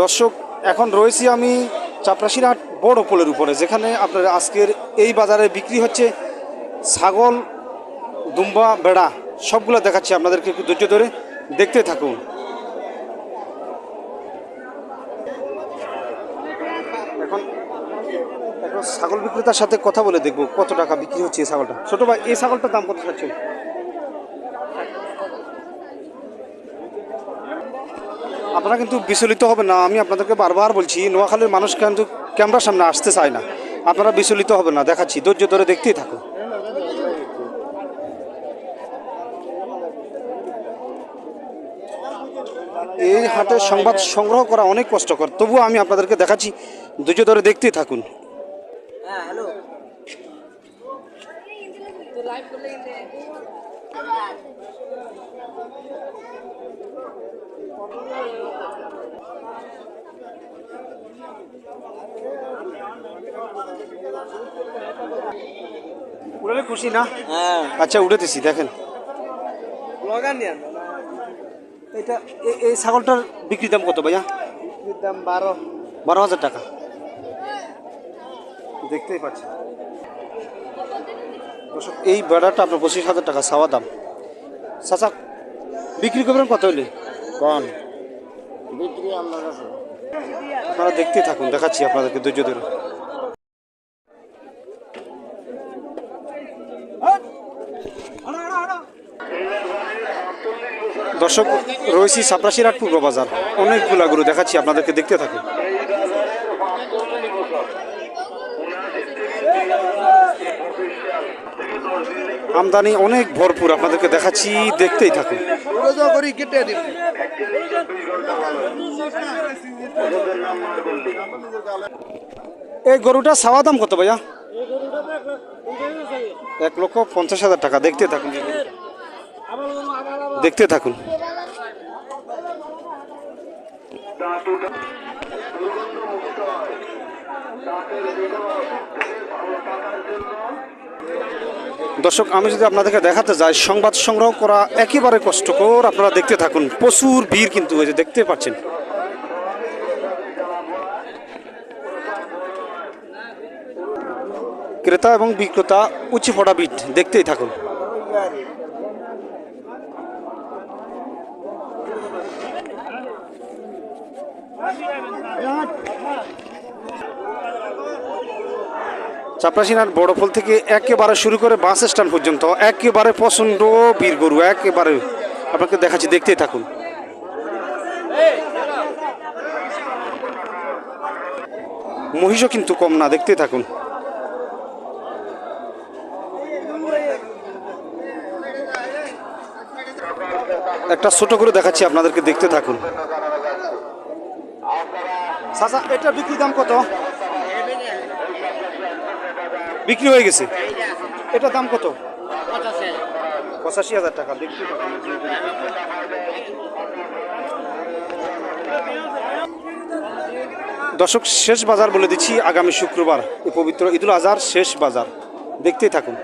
দর্শক, এখন রয়েছি আমি চাপরাশিরহাট বড় পোলের উপরে, যেখানে আপনার আজকের এই বাজারে বিক্রি হচ্ছে ছাগল, দুম্বা, বেড়া, সবগুলো দেখাচ্ছি আপনাদেরকে একটু ধৈর্য ধরে দেখতে থাকুন। এখন ছাগল বিক্রেতার সাথে কথা বলে দেখব কত টাকা বিক্রি হচ্ছে এই ছাগলটা। ছোট ভাই, এই ছাগলটার দাম কত চাচ্ছে আপনারা কিন্তু বিচলিত হবে না। আমি আপনাদেরকে বারবার বলছি, নোয়াখালীর মানুষ কিন্তু ক্যামেরার সামনে আসতে চায় না। আপনারা বিচলিত হবে না, দেখাচ্ছি, ধৈর্য ধরে দেখতেই থাকুন। এই হাটের সংবাদ সংগ্রহ করা অনেক কষ্টকর তবুও আমি আপনাদেরকে দেখাচ্ছি, ধৈর্য ধরে দেখতেই থাকুন। হ্যাঁ হ্যালো। লাইভ করলে উড়ালে খুশি না? হ্যাঁ। আচ্ছা উঠেতেছি দেখেন। এটা এই ছাগলটার বিক্রি দাম কত ভাইয়া? বিক্রির দাম বারো। বারো হাজার টাকা। দেখতেই পাচ্ছি এই বেড়াটা আপনার পঁচিশ হাজার টাকা সাওয়া দাম। চাচা বিক্রি করবেন কত হলে কন? বিক্রি আপনার কাছে। আপনারা দেখতেই থাকুন দেখাচ্ছি আপনাদেরকে ধৈর্য ধরে। দর্শক রয়েছি সাপরাশির পূর্ব বাজার। অনেকগুলা গরু দেখাচ্ছি আপনাদেরকে দেখতে থাকুন। আমদানি অনেক ভরপুর, আপনাদেরকে দেখাচ্ছি, দেখতেই থাকুন। এই গরুটা সাওয়া দাম কত ভাইয়া? এক লক্ষ পঞ্চাশ হাজার টাকা দেখতে থাকুন। দেখতে থাকুন। দর্শক, আমি যদি আপনাদেরকে দেখাতে যাই, সংবাদ সংগ্রহ করা একেবারে কষ্টকর। আপনারা দেখতে থাকুন, প্রচুর ভিড় কিন্তু হয়েছে দেখতে পাচ্ছেন। ক্রেতা এবং বিক্রেতা উঁচু ফোটা বিট দেখতেই থাকুন। চাপরাশিনার বড়ফল থেকে একেবারে শুরু করে বাস স্ট্যান্ড পর্যন্ত একেবারে প্রচণ্ড বীর গরু, একেবারে আপনাকে দেখাচ্ছি, দেখতেই থাকুন। মহিষও কিন্তু কম না, দেখতেই থাকুন। একটা ছোট করে দেখাচ্ছি, আপনাদেরকে দেখতে থাকুন। এটা বিক্রি দাম কত? বিক্রি হয়ে গেছে। এটা দাম কত? পঁচাশি। হাজার টাকা বিক্রি। দর্শক শেষ বাজার বলে দিচ্ছি আগামী শুক্রবার এই পবিত্র ঈদুল আজহার শেষ বাজার। দেখতেই থাকুন।